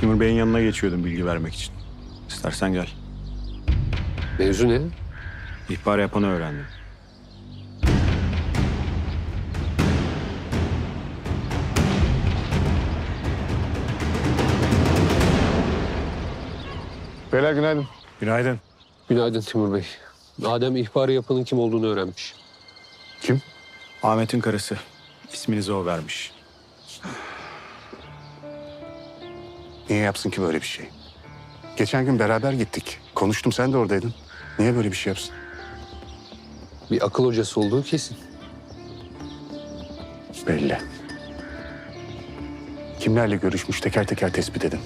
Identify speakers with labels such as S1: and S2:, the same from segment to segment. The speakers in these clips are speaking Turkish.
S1: Timur Bey'in yanına geçiyordum bilgi vermek için. İstersen gel.
S2: Mevzu ne?
S1: İhbar yapanı öğrendim.
S3: Beyler günaydın.
S1: Günaydın.
S2: Günaydın Timur Bey. Adem ihbarı yapanın kim olduğunu öğrenmiş.
S3: Kim?
S1: Ahmet'in karısı. İsminizi o vermiş.
S3: Niye yapsın ki böyle bir şey? Geçen gün beraber gittik. Konuştum sen de oradaydın. Niye böyle bir şey yapsın?
S2: Bir akıl hocası olduğu kesin.
S3: Belli. Kimlerle görüşmüş teker teker tespit edin.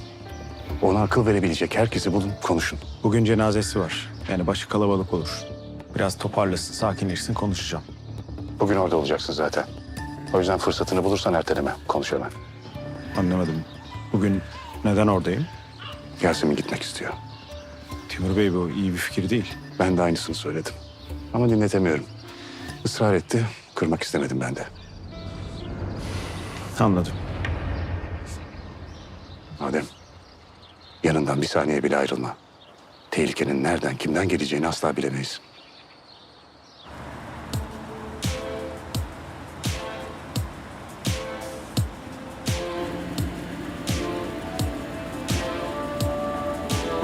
S3: Ona akıl verebilecek herkesi bulun, konuşun.
S1: Bugün cenazesi var. Yani başı kalabalık olur. Biraz toparlasın, sakinleşsin konuşacağım.
S3: Bugün orada olacaksın zaten. O yüzden fırsatını bulursan erteleme, konuş hemen.
S1: Anlamadım. Bugün neden oradayım?
S3: Yasemin gitmek istiyor.
S1: Timur Bey bu iyi bir fikir değil.
S3: Ben de aynısını söyledim. Ama dinletemiyorum. Israr etti, kırmak istemedim ben de.
S1: Anladım.
S3: Adem, yanından bir saniye bile ayrılma. Tehlikenin nereden, kimden geleceğini asla bilemeyiz.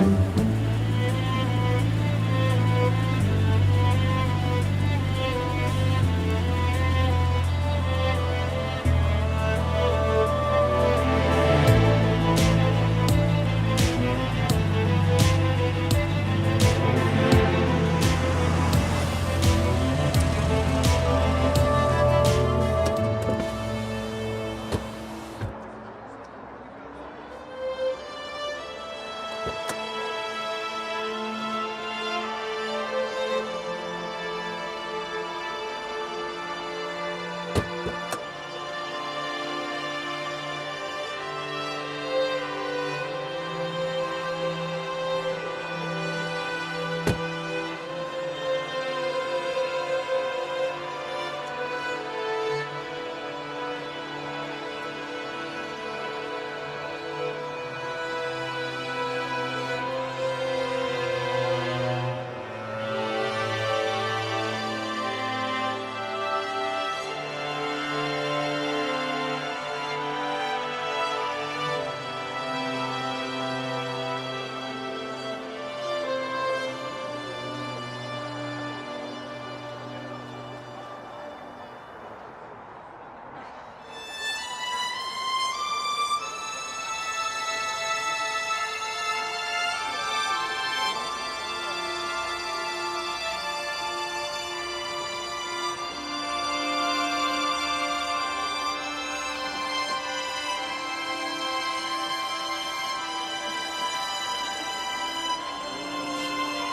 S3: Thank you.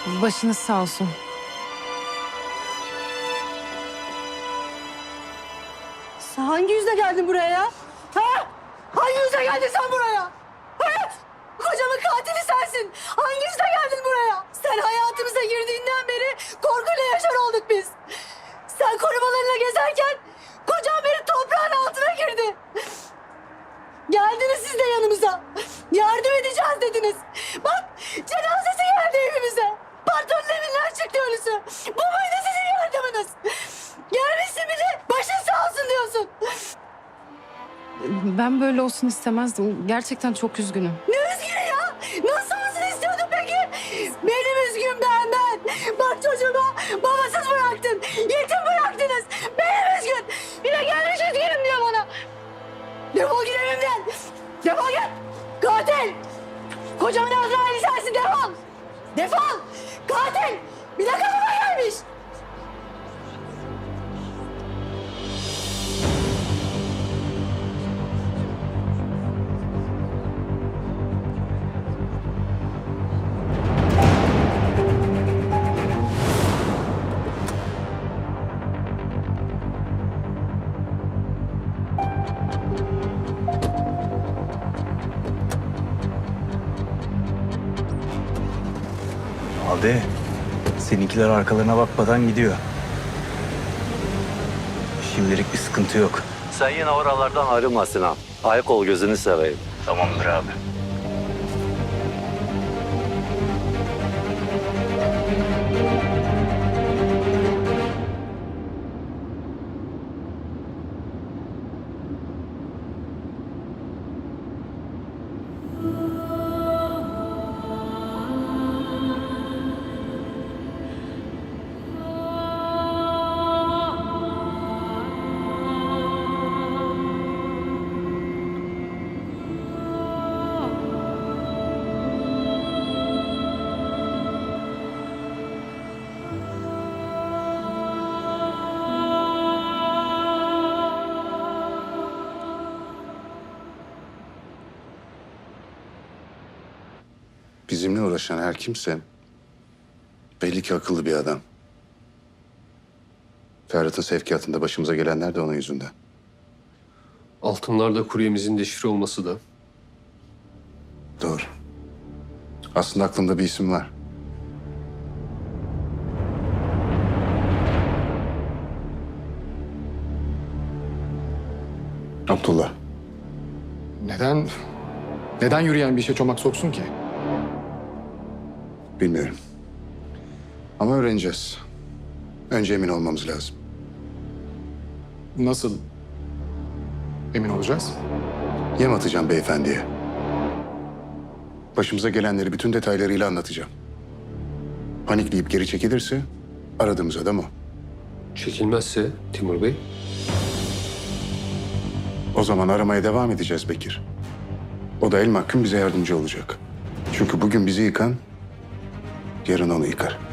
S4: Başınız sağ olsun.
S5: Sen hangi yüzle geldin buraya ya? Ha? Hangi yüzle geldin sen buraya? Evet. Kocamın katili sensin. Hangi yüzle geldin buraya? Sen hayatımıza girdiğinden beri korkuyla yaşar olduk biz. Sen korumalarına gezerken kocam beni toprağın altına girdi. Geldiniz siz de yanımıza. Yardım edeceğiz dediniz.
S4: Ben böyle olsun istemezdim. Gerçekten çok üzgünüm.
S5: Ne üzgünü ya? Nasıl olsun istiyordun peki? Benim üzgün ben ben. Bak çocuğuma babasız bıraktın. Yetim bıraktınız. Benim üzgün. Bir de gelmiş üzgünüm diyor bana. Defol git evimden. Defol git. Katil. Kocamın Azrail'i sensin defol. Defol. Katil. Bir de kapıma gelmiş.
S1: Hadi. Seninkiler arkalarına bakmadan gidiyor. Şimdilik bir sıkıntı yok.
S6: Sen yine oralardan ayrılma Sinan. Ayak ol gözünü seveyim.
S1: Tamamdır abi.
S3: Bizimle uğraşan her kimse belli ki akıllı bir adam. Ferhat'ın sevkiyatında başımıza gelenler de onun yüzünden.
S2: Altınlarda kuryemizin deşifre olması da.
S3: Doğru. Aslında aklımda bir isim var. Abdullah.
S6: Neden, neden yürüyen bir işe çomak soksun ki?
S3: Bilmiyorum. Ama öğreneceğiz. Önce emin olmamız lazım.
S6: Nasıl emin olacağız?
S3: Yem atacağım beyefendiye. Başımıza gelenleri bütün detaylarıyla anlatacağım. Panikleyip geri çekilirse aradığımız adam o.
S2: Çekilmezse Timur Bey.
S3: O zaman aramaya devam edeceğiz Bekir. O da el mahkum bize yardımcı olacak. Çünkü bugün bizi yıkan, yarın onu yıkar.